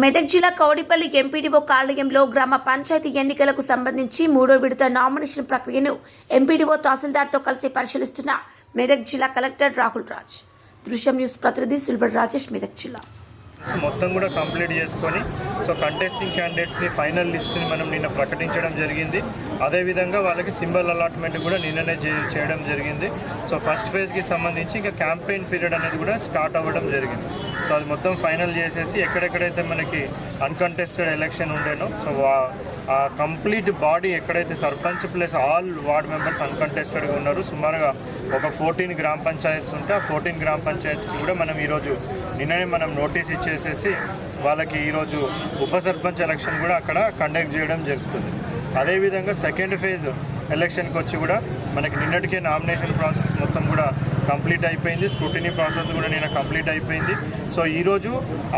మెదక్ జిల్లా కౌడిపల్లి ఎంపీడీఓ కార్యాలయంలో గ్రామ పంచాయతీ ఎన్నికలకు సంబంధించి మూడో విడత నామినేషన్ ప్రక్రియను ఎంపీడీఓ తహసీల్దార్తో కలిసి పరిశీలిస్తున్న మెదక్ జిల్లా కలెక్టర్ రాహుల్ రాజ్. దృశ్యం న్యూస్ ప్రతినిధి సిల్వర్ రాజేష్ మెదక్ జిల్లా. మొత్తం కూడా కంప్లీట్ చేసుకొని సో కంటెస్టింగ్ క్యాండిడేట్స్ని ఫైనల్ లిస్ట్ని మనం నిన్న ప్రకటించడం జరిగింది. అదేవిధంగా వాళ్ళకి సింబల్ అలాట్మెంట్ కూడా నిన్ననే చేయడం జరిగింది. సో ఫస్ట్ ఫేజ్కి సంబంధించి ఇంకా క్యాంపెయిన్ పీరియడ్ అనేది కూడా స్టార్ట్ అవ్వడం జరిగింది. సో అది మొత్తం ఫైనల్ చేసేసి ఎక్కడెక్కడైతే మనకి అన్కంటెస్టెడ్ ఎలక్షన్ ఉండేనో సో ఆ కంప్లీట్ బాడీ ఎక్కడైతే sarpanch plus all ward members అన్కంటెస్టెడ్గా ఉన్నారు సుమారుగా ఒక ఫోర్టీన్ గ్రామ పంచాయత్స్ ఉంటే ఆ ఫోర్టీన్ గ్రామ పంచాయత్స్కి కూడా మనం ఈరోజు నిన్ననే మనం నోటీస్ ఇచ్చేసేసి వాళ్ళకి ఈరోజు ఉప సర్పంచ్ ఎలక్షన్ కూడా అక్కడ కండక్ట్ చేయడం జరుగుతుంది. అదేవిధంగా సెకండ్ ఫేజ్ ఎలక్షన్కి వచ్చి కూడా మనకి నిన్నటికే నామినేషన్ ప్రాసెస్ మొత్తం కూడా కంప్లీట్ అయిపోయింది. స్క్రూటినీ ప్రాసెస్ కూడా నేను కంప్లీట్ అయిపోయింది. సో ఈరోజు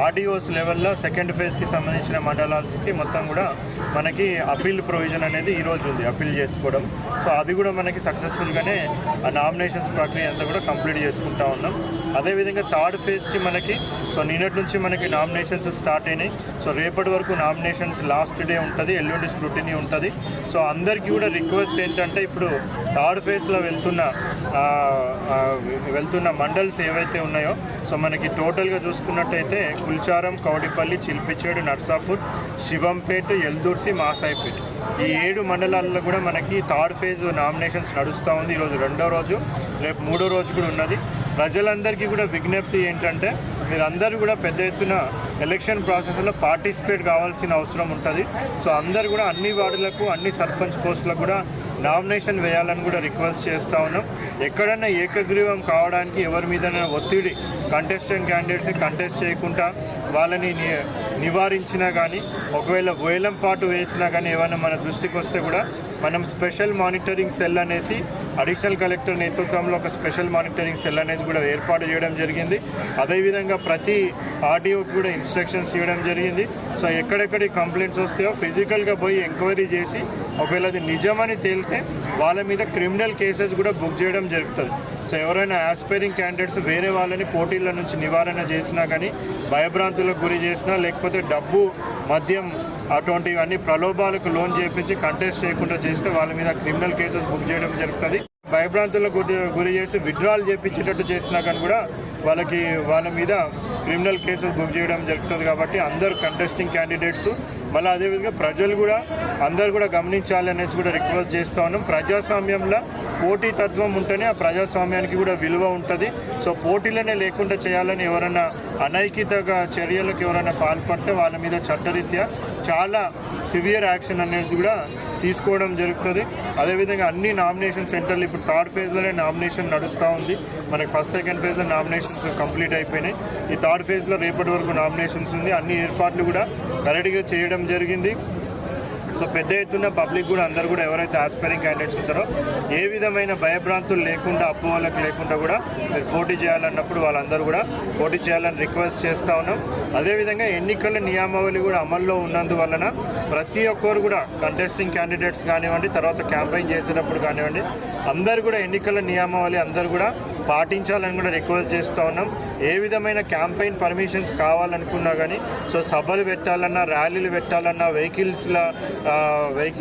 ఆర్డీఓస్ లెవెల్లో సెకండ్ ఫేజ్కి సంబంధించిన మండలాలకి మొత్తం కూడా మనకి అప్పీల్ ప్రొవిజన్ అనేది ఈరోజు ఉంది అప్పీల్ చేసుకోవడం. సో అది కూడా మనకి సక్సెస్ఫుల్గానే ఆ నామినేషన్స్ ప్రక్రియ అంతా కూడా కంప్లీట్ చేసుకుంటా ఉన్నాం. అదేవిధంగా థర్డ్ ఫేజ్కి మనకి సో నిన్నటి నుంచి మనకి నామినేషన్స్ స్టార్ట్ అయినాయి. సో రేపటి వరకు నామినేషన్స్ లాస్ట్ డే ఉంటుంది ఎల్లుండి స్క్రూటినీ ఉంటుంది. సో అందరికీ కూడా రిక్వెస్ట్ ఏంటంటే ఇప్పుడు థర్డ్ ఫేజ్లో వెళ్తున్న వెళ్తున్న మండల్స్ ఏవైతే ఉన్నాయో సో మనకి టోటల్గా చూసుకున్నట్టయితే కుల్చారం కౌడిపల్లి చిల్పిచేడు నర్సాపూర్ శివంపేట ఎల్దుర్తి మాసాయిపేట. ఈ ఏడు మండలాల్లో కూడా మనకి థర్డ్ ఫేజ్ నామినేషన్స్ నడుస్తూ ఉంది. ఈరోజు రెండో రోజు రేపు మూడో రోజు కూడా ఉన్నది. ప్రజలందరికీ కూడా విజ్ఞప్తి ఏంటంటే మీరందరూ కూడా పెద్ద ఎత్తున ఎలక్షన్ ప్రాసెస్లో పార్టిసిపేట్ కావాల్సిన అవసరం ఉంటుంది. సో అందరు కూడా అన్ని వార్డులకు అన్ని సర్పంచ్ పోస్టులకు కూడా నామినేషన్ వేయాలని కూడా రిక్వెస్ట్ చేస్తూ ఉన్నాం. ఎక్కడైనా ఏకగ్రీవం కావడానికి ఎవరి మీదైనా ఒత్తిడి కంటెస్టెంట్ క్యాండిడేట్స్ని కంటెస్ట్ చేయకుండా వాళ్ళని నివారించినా కానీ ఒకవేళ వేలం పాటు వేసినా కానీ ఏమైనా మన దృష్టికి వస్తే కూడా మనం స్పెషల్ మానిటరింగ్ సెల్ అనేసి అడిషనల్ కలెక్టర్ నేతృత్వంలో ఒక స్పెషల్ మానిటరింగ్ సెల్ అనేది కూడా ఏర్పాటు చేయడం జరిగింది. అదేవిధంగా ప్రతి ఆర్డీఓకి కూడా ఇన్స్ట్రక్షన్స్ ఇవ్వడం జరిగింది. సో ఎక్కడెక్కడి కంప్లైంట్స్ వస్తాయో ఫిజికల్గా పోయి ఎంక్వైరీ చేసి ఒకవేళ అది నిజమని తేలితే వాళ్ళ మీద క్రిమినల్ కేసెస్ కూడా బుక్ చేయడం జరుగుతుంది. సో ఎవరైనా ఆస్పైరింగ్ క్యాండిడేట్స్ వేరే వాళ్ళని పోటీల నుంచి నివారణ చేసినా కానీ భయభ్రాంతులకు గురి చేసినా లేకపోతే డబ్బు మద్యం అటువంటివన్నీ ప్రలోభాలకు లోన్ చేపించి కంటెస్ట్ చేయకుండా చేస్తే వాళ్ళ మీద క్రిమినల్ కేసెస్ బుక్ చేయడం జరుగుతుంది. భయభ్రాంతులకు గురి గురి చేసి విత్డ్రాల్ చేపించేటట్టు చేసినా కానీ కూడా వాళ్ళకి వాళ్ళ మీద క్రిమినల్ కేసెస్ బుక్ చేయడం జరుగుతుంది కాబట్టి అందరు కంటెస్టింగ్ క్యాండిడేట్స్ మళ్ళీ అదేవిధంగా ప్రజలు కూడా అందరు కూడా గమనించాలి అనేసి కూడా రిక్వెస్ట్ చేస్తూ ఉన్నాం. ప్రజాస్వామ్యంలో పోటీ తత్వం ఉంటేనే ఆ ప్రజాస్వామ్యానికి కూడా విలువ ఉంటుంది. సో పోటీలనే లేకుండా చేయాలని ఎవరైనా అనైకితగా చర్యలకు ఎవరైనా పాల్పడితే వాళ్ళ మీద చట్టరీత్యా చాలా సివియర్ యాక్షన్ అనేది కూడా తీసుకోవడం జరుగుతుంది. అదేవిధంగా అన్ని నామినేషన్ సెంటర్లు ఇప్పుడు థర్డ్ ఫేజ్లోనే నామినేషన్ నడుస్తూ ఉంది. మనకి ఫస్ట్ సెకండ్ ఫేజ్లో నామినేషన్స్ కంప్లీట్ అయిపోయినాయి. ఈ థర్డ్ ఫేజ్లో రేపటి వరకు నామినేషన్స్ ఉంది. అన్ని ఏర్పాట్లు కూడా కరెక్ట్గా చేయడం జరిగింది. సో పెద్ద ఎత్తున పబ్లిక్ కూడా అందరు కూడా ఎవరైతే ఆస్పైరింగ్ క్యాండిడేట్స్ ఉంటారో ఏ విధమైన భయభ్రాంతులు లేకుండా అప్పు వాళ్ళకి లేకుండా కూడా మీరు పోటీ చేయాలన్నప్పుడు వాళ్ళందరూ కూడా పోటీ చేయాలని రిక్వెస్ట్ చేస్తూ ఉన్నాం. అదేవిధంగా ఎన్నికల నియామావళి కూడా అమల్లో ఉన్నందువలన ప్రతి ఒక్కరు కూడా కంటెస్టింగ్ క్యాండిడేట్స్ కానివ్వండి తర్వాత క్యాంపెయిన్ చేసేటప్పుడు కానివ్వండి అందరు కూడా ఎన్నికల నియామావళి అందరూ కూడా పాటించాలని కూడా రిక్వెస్ట్ చేస్తూ ఉన్నాం. ఏ విధమైన క్యాంపెయిన్ పర్మిషన్స్ కావాలనుకున్నా కానీ సో సభలు పెట్టాలన్నా ర్యాలీలు పెట్టాలన్నా వెహికల్స్ల వెహికల్